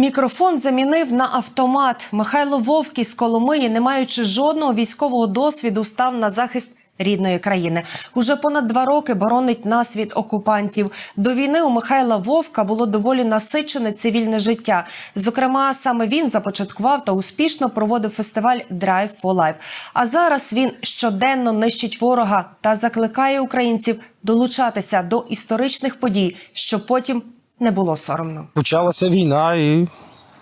Мікрофон замінив на автомат. Михайло Вовк із Коломиї, не маючи жодного військового досвіду, став на захист рідної країни. Уже понад два роки боронить нас від окупантів. До війни у Михайла Вовка було доволі насичене цивільне життя. Зокрема, саме він започаткував та успішно проводив фестиваль Drive for Life. А зараз він щоденно нищить ворога та закликає українців долучатися до історичних подій, щоб потім не було соромно. Почалася війна, і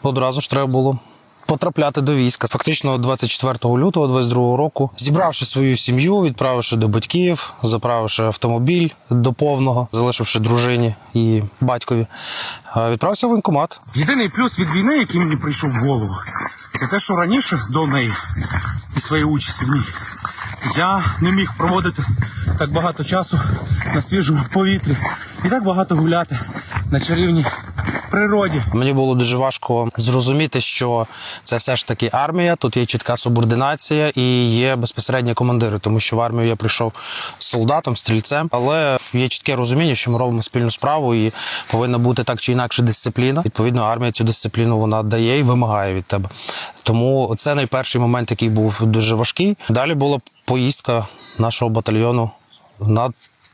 одразу ж треба було потрапляти до війська. Фактично, 24 лютого 22 року, зібравши свою сім'ю, відправивши до батьків, заправивши автомобіль до повного, залишивши дружині і батькові, е, відправився в воєнкомат. Єдиний плюс від війни, який мені прийшов в голову, це те, що раніше до неї і своєї участі в ній я не міг проводити так багато часу на свіжому повітрі і так багато гуляти на чарівній природі. Мені було дуже важко зрозуміти, що це все ж таки армія. Тут є чітка субординація і є безпосередні командири, тому що в армію я прийшов солдатом, стрільцем, але є чітке розуміння, що ми робимо спільну справу, і повинна бути так чи інакше дисципліна. Відповідно, армія цю дисципліну вона дає і вимагає від тебе. Тому це найперший момент, який був дуже важкий. Далі була поїздка нашого батальйону на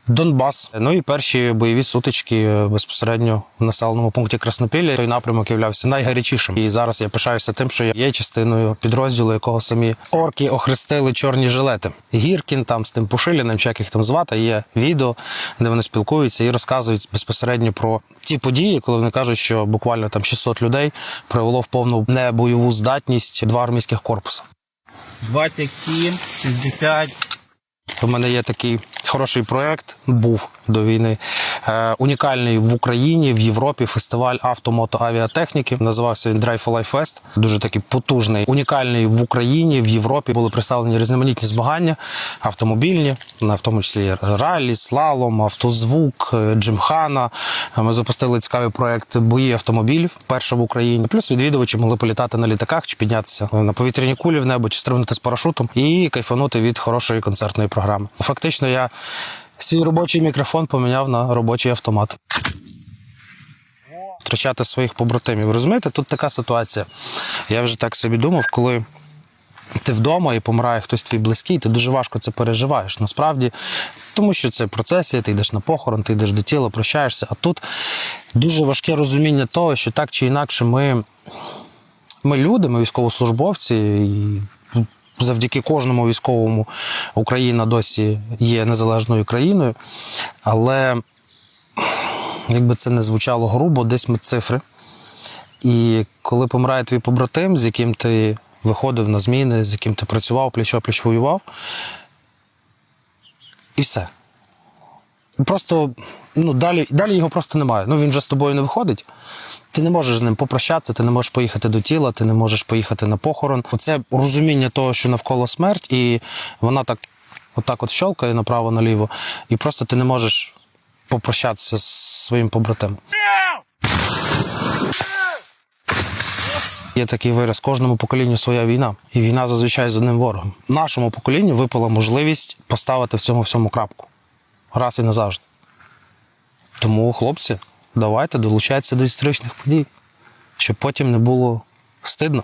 Донбас. Ну і перші бойові сутички е, безпосередньо в населеному пункті Краснопілля. Той напрямок являвся найгарячішим. І зараз я пишаюся тим, що я є частиною підрозділу, якого самі орки охрестили чорні жилети. Гіркін там з тим Пушиліним, чи як їх там звати, є відео, де вони спілкуються і розказують безпосередньо про ті події, коли вони кажуть, що буквально там 600 людей привело в повну небойову здатність два армійських корпуси. 27, 60. У мене є такий хороший проект, був до війни. Е, унікальний в Україні, в Європі фестиваль автомотоавіатехніки. Називався він Drive for Life Fest. Дуже такий потужний, унікальний в Україні, в Європі були представлені різноманітні змагання автомобільні, в тому числі ралі, слалом, автозвук, е, джимхана. Ми запустили цікавий проект бої автомобілів перше в Україні. Плюс відвідувачі могли політати на літаках чи піднятися на повітряні кулі в небо, чи стрибнути з парашутом і кайфанути від хорошої концертної програми. Фактично, я свій робочий мікрофон поміняв на робочий автомат. Втрачати своїх побратимів. Розумієте, тут така ситуація. Я вже так собі думав, коли ти вдома і помирає хтось твій близький, ти дуже важко це переживаєш. Насправді, тому що це процесія, ти йдеш на похорон, ти йдеш до тіла, прощаєшся. А тут дуже важке розуміння того, що так чи інакше ми, ми люди, ми військовослужбовці, і завдяки кожному військовому Україна досі є незалежною країною. Але якби це не звучало грубо, десь ми цифри. І коли помирає твій побратим, з яким ти виходив на зміни, з яким ти працював, пліч-опліч воював, і все. Просто ну, далі, далі його просто немає. Ну, він вже з тобою не виходить. Ти не можеш з ним попрощатися, ти не можеш поїхати до тіла, ти не можеш поїхати на похорон. Оце розуміння того, що навколо смерть, і вона так, отак от щелкає направо-наліво, і просто ти не можеш попрощатися з своїм побратимом. Є такий вираз: кожному поколінню своя війна, і війна зазвичай з одним ворогом. Нашому поколінню випала можливість поставити в цьому всьому крапку раз і назавжди. Тому, хлопці, давайте долучайтеся до історичних подій, щоб потім не було стидно.